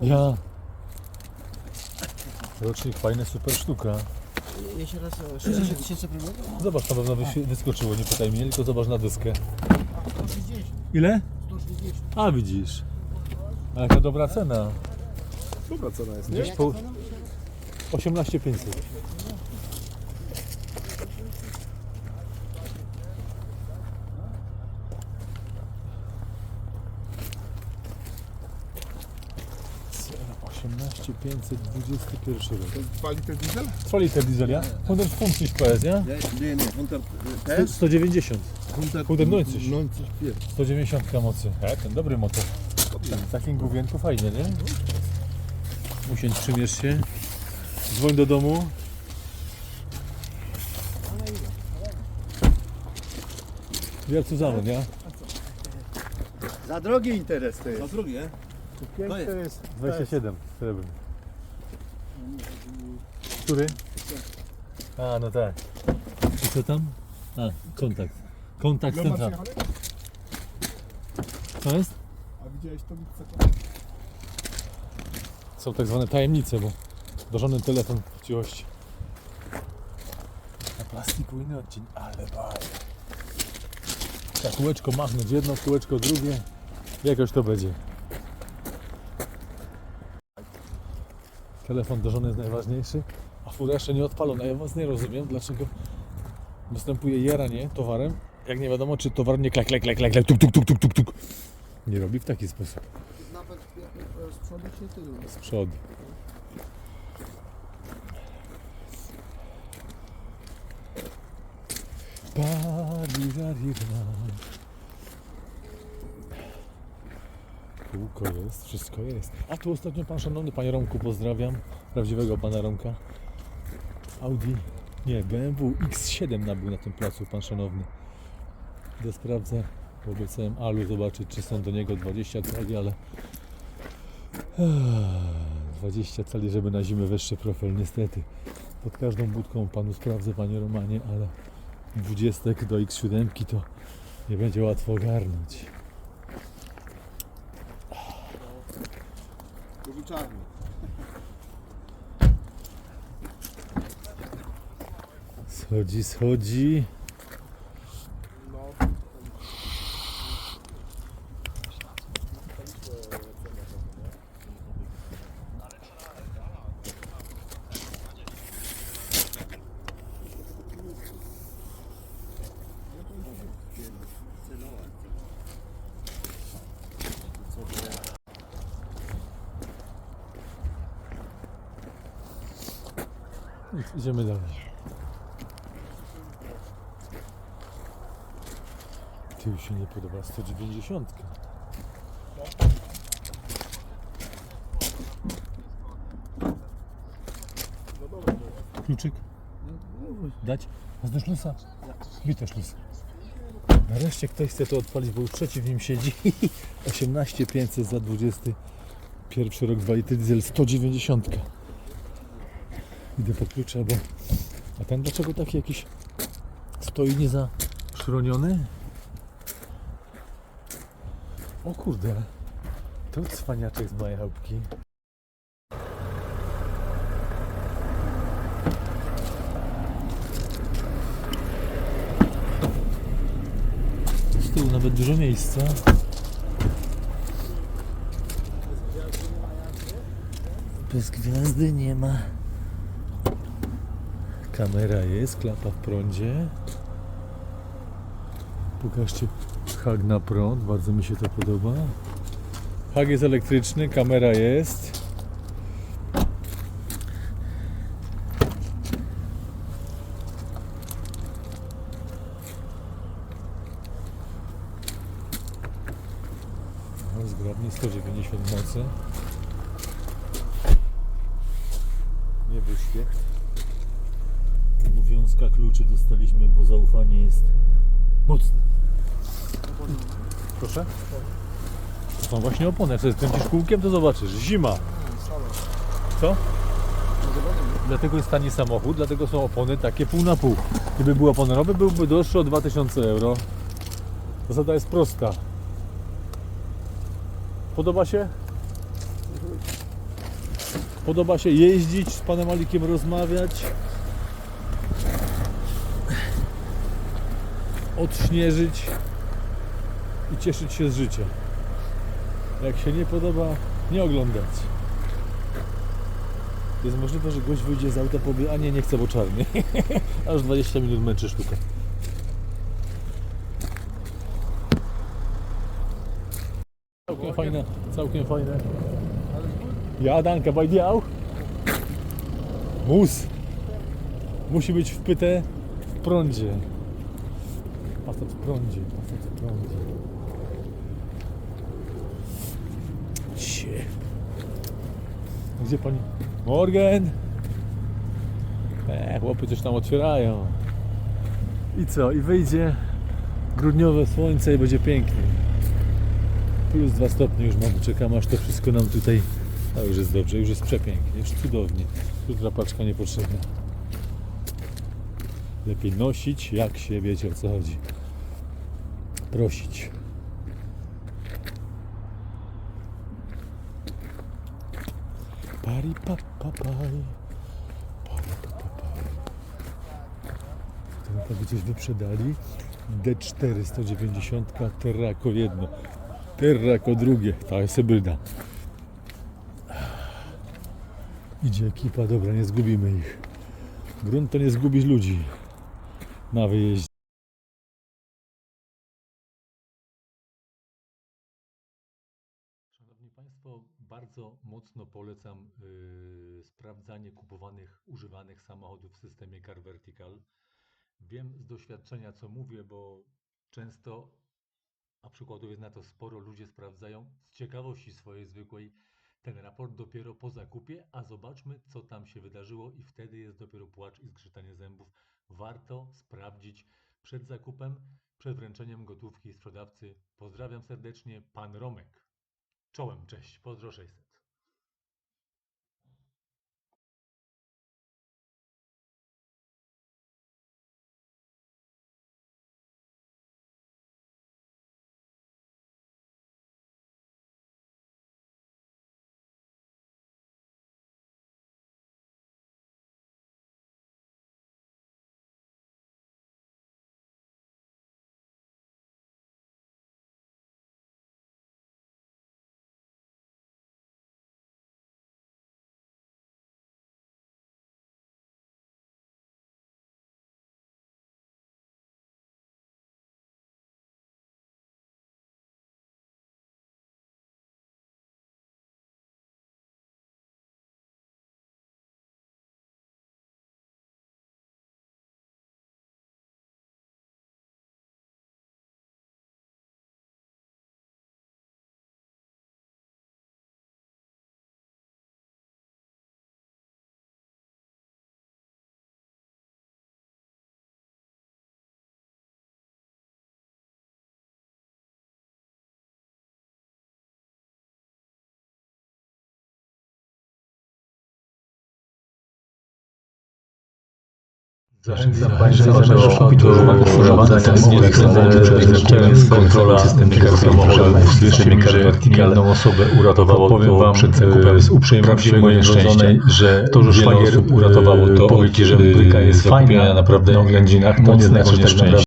Ja. Rocznik, fajna, super sztuka. Jeszcze raz o 60 tysięcy próbował? Zobacz, na pewno by się wyskoczyło, nie pytaj mnie, tylko zobacz na dyskę. 160. Ile? 160. A widzisz. A jaka dobra cena. Dobra cena jest, nie? Gdzieś po 18500. Cena 18521 rok. To jest 2 litry diesel? 2 liter diesel, ja? 150 PS, ja? Nee, nee, nee, 100 Sto- PS, 190. 100 190. 94. 190 mocy. E, ten dobry motor. W takim główienku fajnie, nie? Usiądź, przymierz się. Dzwoń do domu. Wielcu zamód, ja? Za drogi interes to jest. drugie? Piękne jest. jest. 27, srebrny. Który? A, no tak. I co tam? A, kontakt. Kontakt Ile masz central. Co jest? A widziałeś to? Są tak zwane tajemnice, bo dożony telefon w cichości. Na plastiku inny odcień, ale baj. Tak kółeczko machnąć, jedno kółeczko drugie. Jakoś to będzie. Telefon do żony jest najważniejszy, a fura jeszcze nie odpalona. Ja was nie rozumiem, dlaczego występuje jaranie towarem, jak nie wiadomo, czy towar nie klek, klek, klek, klek, klek, tuk, tuk, tuk, tuk, tuk, tuk. Nie robi w taki sposób. Nawet z przodu czy tyłu. Z przodu. Parirarira. Kółko jest, wszystko jest. A tu ostatnio pan szanowny, panie Romku, pozdrawiam. Prawdziwego pana Romka. Audi, nie, BMW X7 nabył na tym placu, pan szanowny. Idę sprawdzę, obiecałem Alu zobaczyć, czy są do niego 20 cali, ale 20 cali, żeby na zimę wyższy profil, niestety. Pod każdą budką panu sprawdzę, panie Romanie, ale 20 do X7 to nie będzie łatwo ogarnąć. Mówi czarny. Schodzi, schodzi. Idziemy dalej. Ty już się nie podoba 190. Kluczyk? Dać? Masz do szlusa? Bite szlus. Nareszcie ktoś chce to odpalić, bo już trzeci w nim siedzi. 18 500 za 21 rok 2 litry diesel 190. Idę po klucze, bo... A ten dlaczego taki jakiś stoi niezaszroniony? O kurde, to cwaniaczek z mojej chałupki. Z tyłu nawet dużo miejsca. Bez gwiazdy nie ma. Kamera jest, klapa w prądzie. Pokażcie hak na prąd, bardzo mi się to podoba. Hak jest elektryczny, kamera jest. No, zgrabnie 190 mocy. Nie był Obowiązka kluczy dostaliśmy, bo zaufanie jest mocne. Proszę? To są właśnie opony. Jak sobie skręcisz kółkiem, to zobaczysz. Zima. Co? Dlatego jest tani samochód, dlatego są opony takie pół na pół. Gdyby były opony byłby droższy o 2000 euro. Zasada jest prosta. Podoba się? Podoba się jeździć, z panem Alikiem rozmawiać. Odśnieżyć i cieszyć się z życia. Jak się nie podoba, nie oglądać. Jest możliwe, że gość wyjdzie z auta powie, a nie, nie chcę, bo czarny. Aż 20 minut męczy sztuka. Całkiem fajne, całkiem fajne. Ja, bajdiał. Mus. Musi być wpyte w prądzie. Facet w prądzie, facet w prądzie. Gdzie pani? Morgan! E, chłopy coś tam otwierają. I co? I wyjdzie grudniowe słońce i będzie pięknie. Plus dwa stopnie już mamy, czekam aż to wszystko nam tutaj... A już jest dobrze, już jest przepięknie, już cudownie. Już niepotrzebna. Lepiej nosić, jak się wiecie o co chodzi. Prosić. Pari pa pa. Pari pa pa paj. To gdzieś wyprzedali. D4 190 Terrako jedno. Terrako drugie. Ta jest hybryda. Idzie ekipa, dobra, nie zgubimy ich. Grunt to nie zgubisz ludzi na wyjeździe. Szanowni Państwo, bardzo mocno polecam yy, sprawdzanie kupowanych, używanych samochodów w systemie Car Vertical. Wiem z doświadczenia, co mówię, bo często, a przykładów jest na to sporo, ludzie sprawdzają z ciekawości swojej zwykłej ten raport dopiero po zakupie, a zobaczmy, co tam się wydarzyło i wtedy jest dopiero płacz i zgrzytanie zębów. Warto sprawdzić przed zakupem, przed wręczeniem gotówki sprzedawcy. Pozdrawiam serdecznie, pan Romek. Czołem, cześć, pozdro 600. Zachęcam Państwa do sprawdzania swoich samochodów przed zakupem z kontrola systemu samochodów Car Vertical. Jedną osobę uratowało Powiem wam, przed e, zakupem z uprzejmości prawdziwego mojej wrodzonej, że to, że wiele osób uratowało to powie ci, że bryka jest fajna naprawdę na oględzinach, to nie mocnego znaczy tak nieszczęścia.